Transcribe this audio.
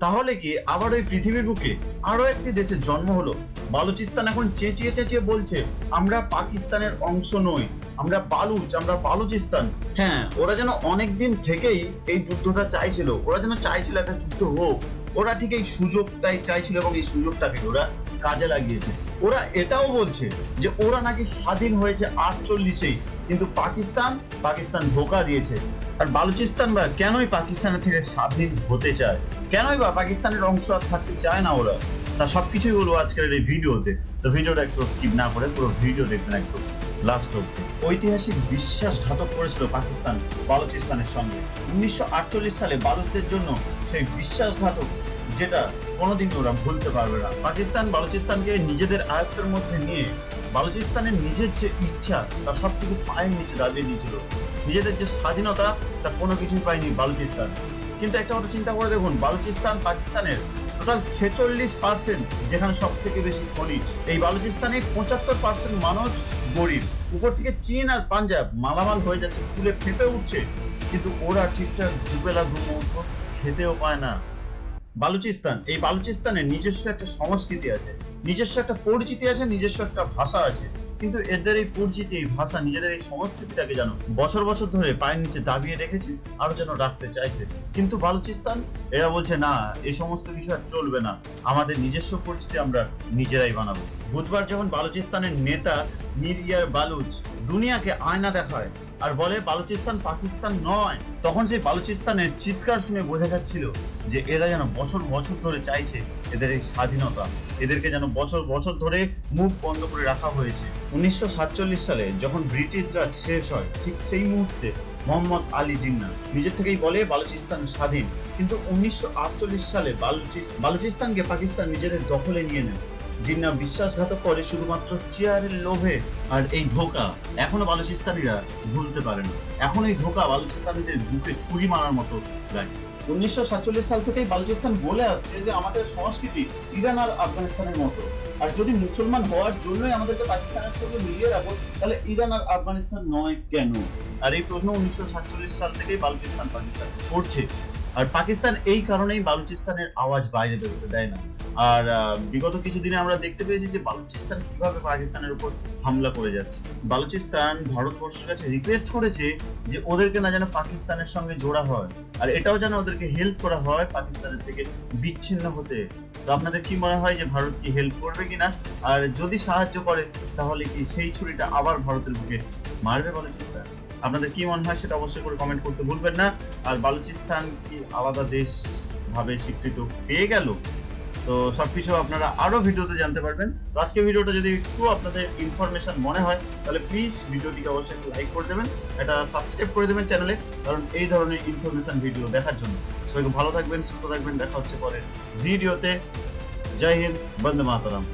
তাহলে কি আবার ওই পৃথিবীর বুকে আরও একটি দেশের জন্ম হলো? বালুচিস্তান এখন চেঁচিয়ে চেঁচিয়ে বলছে, আমরা পাকিস্তানের অংশ নই, আমরা বালুচ, আমরা বালুচিস্তান। হ্যাঁ ওরা যেন অনেক দিন থেকেই এই যুদ্ধটা চাইছিল। ওরা যেন চাইছিল একটা যুদ্ধ হোক। ওরা ঠিক এই সুযোগটাই চাইছিল এবং এই সুযোগটাকে ওরা কাজে লাগিয়েছে। ওরা এটাও বলছে যে ওরা নাকি স্বাধীন হয়েছে আটচল্লিশেই, কিন্তু পাকিস্তান পাকিস্তান ধোকা দিয়েছে। আর বালুচিস্তান বা কেনই পাকিস্তানের থেকে স্বাধীন হতে চায়? কেনই বা পাকিস্তানের অংশ আর থাকতে চায় না ওরা? তা সবকিছুই বলব আজকের এই ভিডিওতে। তো ভিডিওটা একটু স্কিপ না করে পুরো ভিডিও দেখবেন একটু লাস্ট অব্দি ঐতিহাসিক বিশ্বাসঘাতক করেছিল পাকিস্তান বালুচিস্তানের সঙ্গে। উনিশশো আটচল্লিশ সালে বালুচদের জন্য সেই বিশ্বাসঘাতক যেটা কোনোদিন ওরা ভুলতে পারবে না। পাকিস্তান বালুচিস্তানকে নিজেদের আয়ত্তের মধ্যে নিয়ে বালুচিস্তানের নিজের যে ইচ্ছা, তা সবকিছু পায়ের নিচে দাবিয়ে নিয়েছিল নিজেদের যে স্বাধীনতা, তা কোনো কিছুই পায়নি বালুচিস্তান। কিন্তু একটা কথা চিন্তা করে দেখুন, বালুচিস্তান পাকিস্তানের টোটাল ছেচল্লিশ পার্সেন্ট যেখানে সব থেকে বেশি খনিজ। এই বালুচিস্তানে পঁচাত্তর পার্সেন্ট মানুষ গরিব। উপর থেকে চীন আর পাঞ্জাব মালামাল হয়ে যাচ্ছে ফুলে ফেঁপে উঠছে। কিন্তু ওরা ঠিকঠাক দুবেলা দুমুঠো খেতেও পায় না। বালুচিস্তান, এই বালুচিস্তানের নিজস্ব একটা সংস্কৃতি আছে, নিজস্ব একটা পরিচিতি আছে, নিজস্ব একটা ভাষা আছে, কিন্তু এদের এই পরিচিতি, এই ভাষা, নিজেদের এই সংস্কৃতিটাকে যেন বছর বছর ধরে পায়ের নিচে দাবিয়ে রেখেছে, আরও যেন রাখতে চাইছে। কিন্তু বালুচিস্তান, এরা বলছে, না, এই সমস্ত কিছু আর চলবে না, আমাদের নিজস্ব পরিচিতি আমরা নিজেরাই বানাবো। বুধবার যখন বালুচিস্তানের নেতা মিরিয়ার বালুচ দুনিয়াকে আয়না দেখায় আর বলে বালুচিস্তান পাকিস্তান নয়। তখন সেই বালুচিস্তানের চিৎকার শুনে বোঝা যাচ্ছিল যে এরা যেন বছর বছর ধরে চাইছে এদের এই স্বাধীনতা। এদেরকে যেন বছর বছর ধরে মুখ বন্ধ করে রাখা হয়েছে। উনিশশো সাতচল্লিশ সালে যখন ব্রিটিশরা শেষ হয়, ঠিক সেই মুহূর্তে মোহাম্মদ আলী জিন্না নিজের থেকেই বলে বালুচিস্তান স্বাধীন। কিন্তু উনিশশো আটচল্লিশ সালে বালুচি- বালুচিস্তানকে পাকিস্তান নিজেদের দখলে নিয়ে নেয়। জিন্না বিশ্বাসঘাতক করে শুধুমাত্র চেয়ারের লোভে আর এই ধোকা এখনও বালুচিস্তানিরা ভুলতে পারে না। এখন এই ধোকা বালুচিস্তানিদের বুকে ছুরি মারার মতো লাগে উনিশশো সাতচল্লিশ সাল থেকেই বালুচিস্তান বলে আসছে যে আমাদের সংস্কৃতি ইরান আর আফগানিস্তানের মতো। আর যদি মুসলমান হওয়ার জন্যই আমাদেরকে পাকিস্তানের সঙ্গে মিলিয়ে রাখো, তাহলে ইরান আর আফগানিস্তান নয় কেন? আর এই প্রশ্ন উনিশশো সাতচল্লিশ সাল থেকেই বালুচিস্তান পাকিস্তান করছে। আর পাকিস্তান এই কারণেই বালুচিস্তানের আওয়াজ বাইরে বেরোতে দেয় না। আর বিগত কিছুদিনে আমরা দেখতে পেয়েছি যে বালুচিস্তান কীভাবে পাকিস্তানের উপর হামলা করে যাচ্ছে। বালুচিস্তান ভারতবর্ষের কাছে রিকোয়েস্ট করেছে যে ওদেরকে না যেন পাকিস্তানের সঙ্গে জোড়া হয়। আর এটাও যেন ওদেরকে হেল্প করা হয় পাকিস্তানের থেকে বিচ্ছিন্ন হতে। তো আপনাদের কি মনে হয় যে ভারত কি হেল্প করবে কিনা? আর যদি সাহায্য করে, তাহলে কি সেই ছুরিটা আবার ভারতের বুকে মারবে বালুচিস্তান? আপনাদের কি মনে হয় সেটা অবশ্যই করে কমেন্ট করতে ভুলবেন না। আর বালুচিস্তান কি আলাদা দেশ ভাবে স্বীকৃত পেয়ে গেল? তো সব কিছু আপনারা আরও ভিডিওতে জানতে পারবেন। তো আজকে ভিডিওটা যদি একটু আপনাদের ইনফরমেশন মনে হয়, তাহলে প্লিজ ভিডিওটিকে অবশ্যই একটু লাইক করে দেবেন এটা সাবস্ক্রাইব করে দেবেন চ্যানেলে কারণ এই ধরনের ইনফরমেশন ভিডিও দেখার জন্য। সবাইকে ভালো থাকবেন, সুস্থ থাকবেন, দেখা হচ্ছে পরে ভিডিওতে জয় হিন্দ, বন্দে মাতারাম।